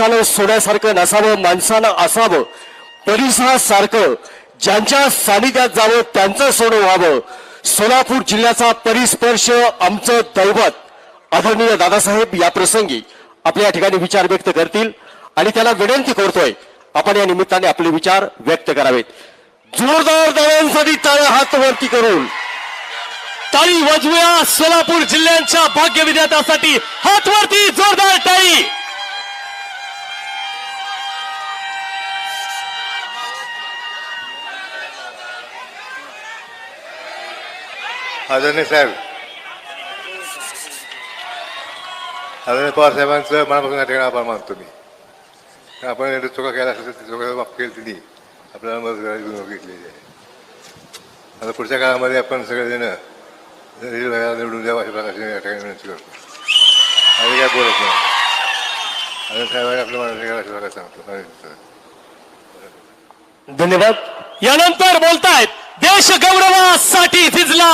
माणसानं सोन्यासारखं नसावं माणसानं असावं परिसरासारखं ज्यांच्या सानिध्यात जावं त्यांचं सोनं व्हावं. सोलापूर जिल्ह्याचा परिस्पर्श आमचं दैवत. आदरणीय दादासाहेब या प्रसंगी आपल्या या ठिकाणी विचार व्यक्त करतील आणि त्याला विनंती करतोय आपण या निमित्ताने आपले विचार व्यक्त करावेत. जोरदार दळ्यांसाठी टाळ्या हात वरती करून टाळी वाजवूया सोलापूर जिल्ह्यांच्या भाग्य विद्यार्थ्यासाठी हातवरती जोरदार टाळी! आदरणीय साहेब. आदरणीय पवार साहेबांचं मनापासून या ठिकाणी आभार मानतो मी. आपण चुका केला असेल तर चुका माफ केली तिने आपल्याला मदत करायची घेतलेली आहे. आता पुढच्या काळामध्ये आपण सगळेजण रेल्वेला निवडून द्यावा अशा प्रकारची या ठिकाणी विनंती करतो. आणि काय बोलत नाही. आणि साहेबांनी आपल्या मनात अशा प्रकारे सांगतो धन्यवाद. यानंतर बोलतायत देश गौरवासाठी झिजला